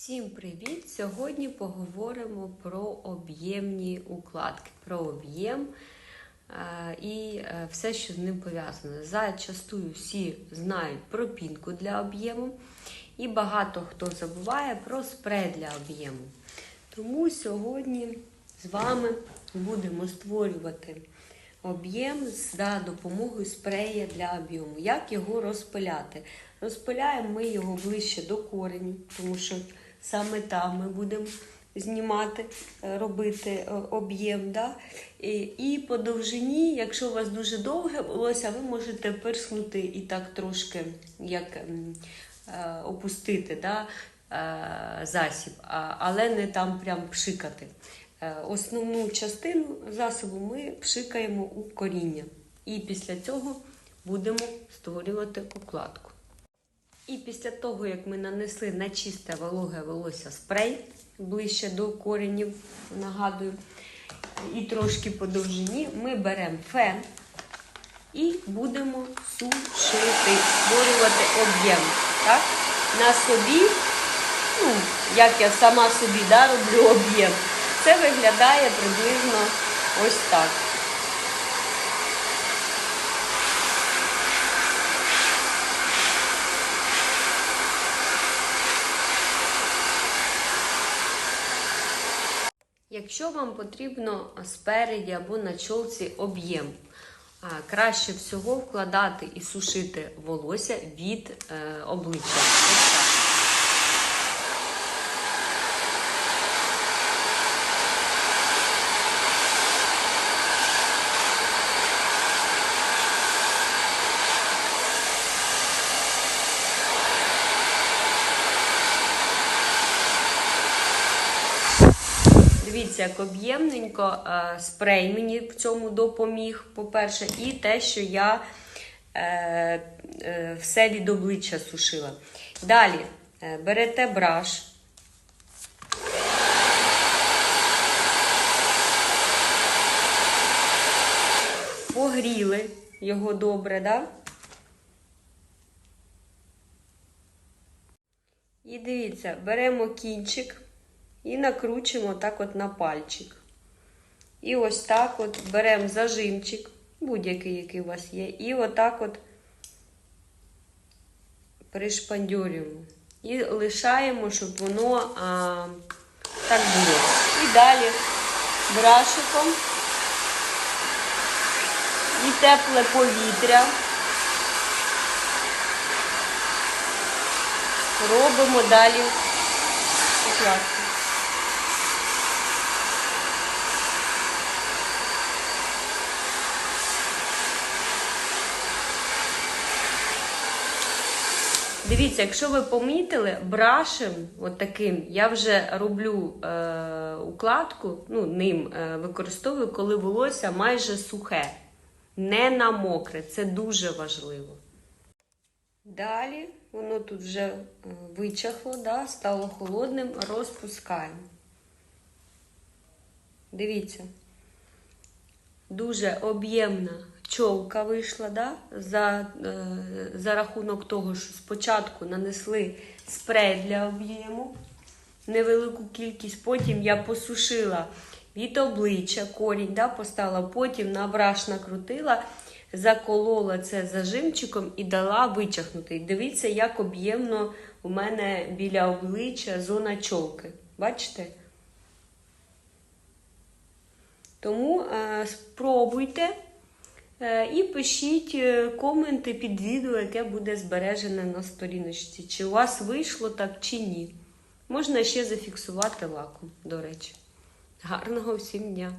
Всім привіт! Сьогодні поговоримо про об'ємні укладки, про об'єм е, і е, все, що з ним пов'язане. Зачастую всі знають про пінку для об'єму, і багато хто забуває про спрей для об'єму. Тому сьогодні з вами будемо створювати об'єм за допомогою спрея для об'єму. Як його розпиляти? Розпиляємо ми його ближче до кореню, тому що саме там ми будемо знімати, е, робити е, об'єм. Да? І, і по довжині, якщо у вас дуже довге волосся, ви можете пирснути і так трошки як е, опустити да? засіб, але не там прям пшикати. Основну частину засобу ми пшикаємо у коріння. І після цього будемо створювати укладку. І після того, як ми нанесли на чисте вологе волосся спрей ближче до коренів, нагадую, і трошки по довжині, ми беремо фен і будемо сушити, створювати об'єм. Так? На собі, ну, як я сама собі да, роблю об'єм, це виглядає приблизно ось так. Якщо вам потрібно спереді або на чолці об'єм, краще всього вкладати і сушити волосся від е, обличчя. Ось так. Дивіться, як об'ємненько е, спрей мені в цьому допоміг, по-перше, і те, що я е, е, все від обличчя сушила. Далі е, берете браш. Погріли його добре, да? І дивіться, беремо кінчик і накручуємо так от на пальчик. І ось так от беремо зажимчик, будь-який, який у вас є, і отак от пришпандюрюємо. І лишаємо, щоб воно а, так було. І далі брашиком і тепле повітря. Робимо далі укладку. Дивіться, якщо ви помітили, брашем, от таким, я вже роблю е, укладку, ну, ним е, використовую, коли волосся майже сухе, не на мокре. Це дуже важливо. Далі воно тут вже е, вичахло, да, стало холодним, розпускаємо. Дивіться, дуже об'ємна чолка вийшла, да? за, е, за рахунок того, що спочатку нанесли спрей для об'єму, невелику кількість, потім я посушила від обличчя корінь, да, поставила, потім на браш накрутила, заколола це зажимчиком і дала вичахнути. Дивіться, як об'ємно у мене біля обличчя зона чолки. Бачите? Тому е, спробуйте і пишіть е, коменти під відео, яке буде збережене на сторіночці. Чи у вас вийшло так, чи ні. Можна ще зафіксувати лаком, до речі. Гарного всім дня!